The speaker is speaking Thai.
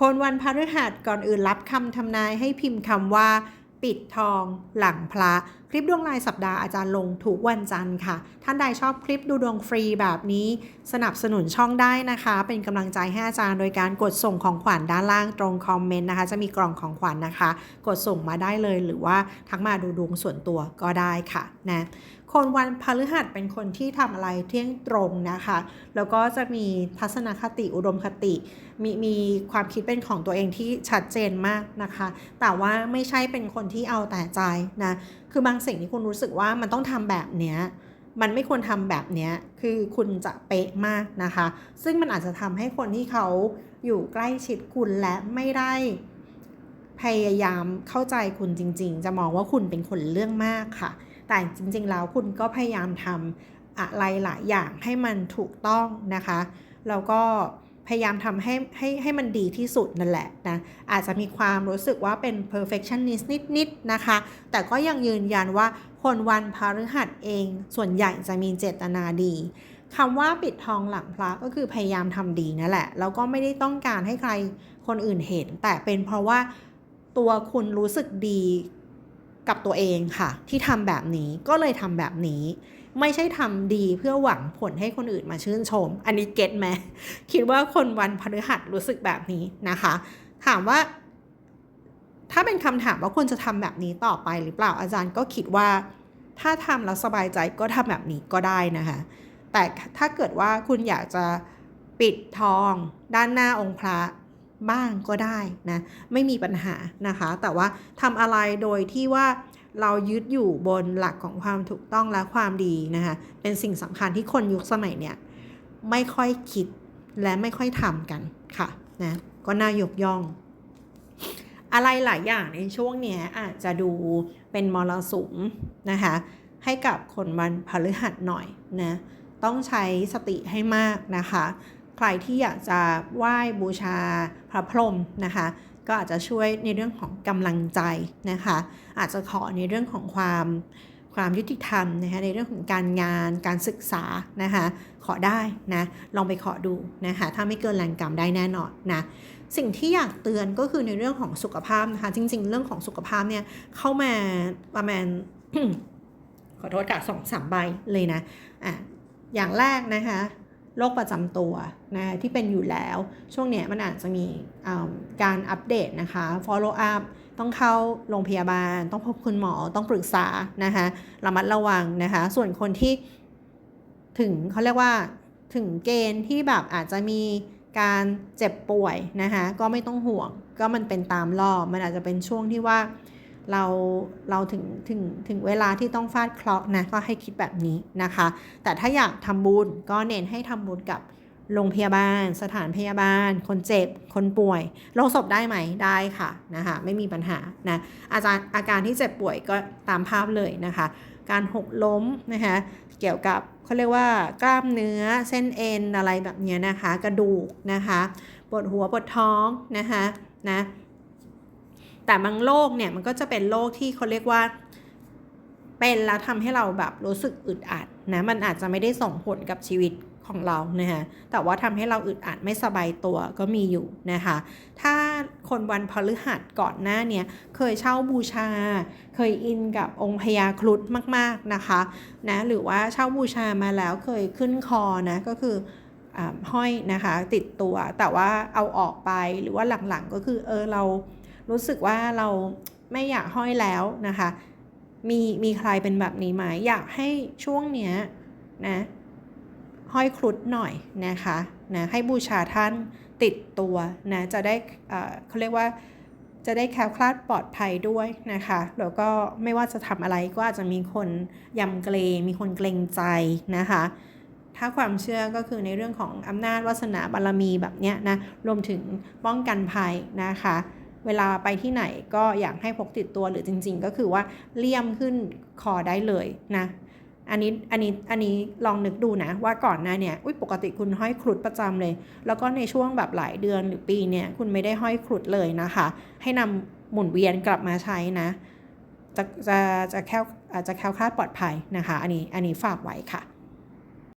คนวันพฤหัสก่อนอื่นรับคำทำนายให้พิมพ์คำว่า ปิดทองหลังพระ ลิปดวงรายสัปดาห์อาจารย์ลงทุกวันจันทร์ค่ะ ท่านใดชอบคลิปดูดวงฟรีแบบนี้สนับสนุนช่องได้นะคะ เป็นกำลังใจให้อาจารย์โดยการกดส่งของขวัญด้านล่างตรงคอมเมนต์นะคะ จะมีกล่องของขวัญนะคะ กดส่งมาได้เลยหรือว่าทักมาดูดวงส่วนตัวก็ได้ค่ะนะคนวันพฤหัสเป็นคนที่ทำอะไรเที่ยงตรงนะคะ แล้วก็จะมีทัศนคติอุดมคติ มีมีความคิดเป็นของตัวเองที่ชัดเจนมากนะคะ แต่ว่าไม่ใช่เป็นคนที่เอาแต่ใจนะ คือบางสิ่งที่คุณรู้สึกว่ามันต้องทำแบบเนี้ยมันไม่ควรทำแบบเนี้ยคือคุณจะเป๊ะมากนะคะ ซึ่งมันอาจจะทำให้คนที่เขาอยู่ใกล้ชิดคุณและไม่ได้พยายามเข้าใจคุณจริง ๆ จะมองว่าคุณเป็นคนเรื่องมากค่ะ แต่จริง ๆ แล้วคุณก็พยายามทำอะไรหลายอย่างให้มันถูกต้องนะคะ แล้วก็ พยายามทำให้ให้ให้มันดีที่สุดนั่นแหละนะอาจจะมีความรู้สึกว่าเป็น perfectionist นิดๆนะคะ แต่ก็ยังยืนยันว่าคนวันพฤหัสเองส่วนใหญ่จะมีเจตนาดีคำว่าปิดทองหลังพระก็คือพยายามทำดีนั่นแหละแล้วก็ไม่ได้ต้องการให้ใครคนอื่นเห็น แต่เป็นเพราะว่าตัวคุณรู้สึกดี กับตัวเองค่ะ ที่ทำแบบนี้ก็เลยทำแบบนี้ ไม่ใช่ทำดีเพื่อหวังผลให้คนอื่นมาชื่นชม อันนี้เก็ตไหมคิดว่าคนวันพฤหัสรู้สึกแบบนี้นะคะ ถามว่า ถ้าเป็นคำถามว่าควรจะทำแบบนี้ต่อไปหรือเปล่าอาจารย์ก็คิดว่า ถ้าทำแล้วสบายใจก็ทำแบบนี้ก็ได้นะคะ แต่ถ้าเกิดว่าคุณอยากจะปิดทองด้านหน้าองค์พระ บ้างก็ได้นะไม่มีปัญหานะคะ แต่ว่าทำอะไรโดยที่ว่าเรายึดอยู่บนหลักของความถูกต้องและความดีนะคะเป็นสิ่งสำคัญที่คนยุคสมัยเนี่ยไม่ค่อยคิดและไม่ค่อยทำกันค่ะนะก็น่ายกย่อง อะไรหลายอย่างในช่วงเนี้ยอาจจะดูเป็นมรสุมนะคะให้กับคนวันพฤหัสหน่อยนะต้องใช้สติให้มากนะคะ ใครที่อยากจะไหว้บูชาพระพรหมนะคะ ก็อาจจะช่วยในเรื่องของกำลังใจนะคะ อาจจะขอในเรื่องของความความยุติธรรมนะคะในเรื่องของการงานการศึกษานะคะขอได้นะลองไปขอดูนะคะถ้าไม่เกินแรงกรรมได้แน่นอนนะสิ่งที่อยากเตือนก็คือในเรื่องของสุขภาพนะคะจริง ๆ เรื่องของสุขภาพเนี่ยเข้ามาประมาณขอโทษกับสองสามใบเลยนะอะอย่างแรกนะคะ โรคประจำตัวนะที่เป็นอยู่แล้ว ช่วงเนี้ยมันอาจจะมีการอัปเดตนะคะ follow up ต้องเข้าโรงพยาบาล ต้องพบคุณหมอต้องปรึกษานะคะระมัดระวังนะคะ ส่วนคนที่ถึงเขาเรียกว่าถึงเกณฑ์ที่แบบอาจจะมีการเจ็บป่วยนะคะก็ไม่ต้องห่วง ก็มันเป็นตามรอบมันอาจจะเป็นช่วงที่ว่า เราเราถึงถึงถึงเวลาที่ต้องฟาดเคราะห์นะก็ให้คิดแบบนี้นะคะ แต่ถ้าอยากทำบุญก็เน้นให้ทำบุญกับโรงพยาบาล สถานพยาบาล คนเจ็บ คนป่วยโรงศพได้ไหมได้ค่ะนะคะไม่มีปัญหานะอาจารย์อาการที่เจ็บป่วยก็ตามภาพเลยนะคะ การหกล้มนะคะเกี่ยวกับเขาเรียกว่ากล้ามเนื้อเส้นเอ็นอะไรแบบนี้นะคะ กระดูกนะคะปวดหัวปวดท้องนะคะนะ แต่บางโรคเนี่ยมันก็จะเป็นโรคที่เขาเรียกว่า เป็นแล้วทำให้เราแบบรู้สึกอึดอัดนะมันอาจจะไม่ได้ส่งผลกับชีวิตของเรานะคะแต่ว่าทำให้เราอึดอัดไม่สบายตัวก็มีอยู่นะคะ ถ้าคนวันพฤหัสก่อนหน้าเนี่ยเคยเช่าบูชา เคยอินกับองค์พญาครุฑมากๆนะคะนะหรือว่าเช่าบูชามาแล้วเคยขึ้นคอนะก็คืออห้อยนะคะติดตัวแต่ว่าเอาออกไปหรือว่าหลังๆก็คือเออเรา รู้สึกว่าเราไม่อยากห้อยแล้วนะคะ มีมีใครเป็นแบบนี้ไหมอยากให้ช่วงเนี้ยนะห้อยครุฑหน่อยนะคะนะให้บูชาท่านติดตัวนะจะได้เขาเรียกว่าจะได้แคล้วคลาดปลอดภัยด้วยนะคะแล้วก็ไม่ว่าจะทำอะไรก็อาจจะมีคนยำเกรงมีคนเกรงใจนะคะ ถ้าความเชื่อก็คือในเรื่องของอำนาจวาสนาบารมีแบบเนี้ยนะรวมถึงป้องกันภัยนะคะ เวลาไปที่ไหนก็อยากให้พกติดตัวหรือจริง ๆ ก็คือว่าเลี่ยมขึ้นคอได้เลยนะอันนี้อันนี้อันนี้ลองนึกดูนะว่าก่อนหน้าเนี่ยอุ้ยปกติคุณห้อยครุฑประจำเลย แล้วก็ในช่วงแบบหลายเดือนหรือปีเนี่ยคุณไม่ได้ห้อยครุฑเลยนะคะ ให้นำหมุนเวียนกลับมาใช้นะจะจะจะแค่จะแค่คลาดปลอดภัยนะคะ อันนี้อันนี้ฝากไว้ค่ะ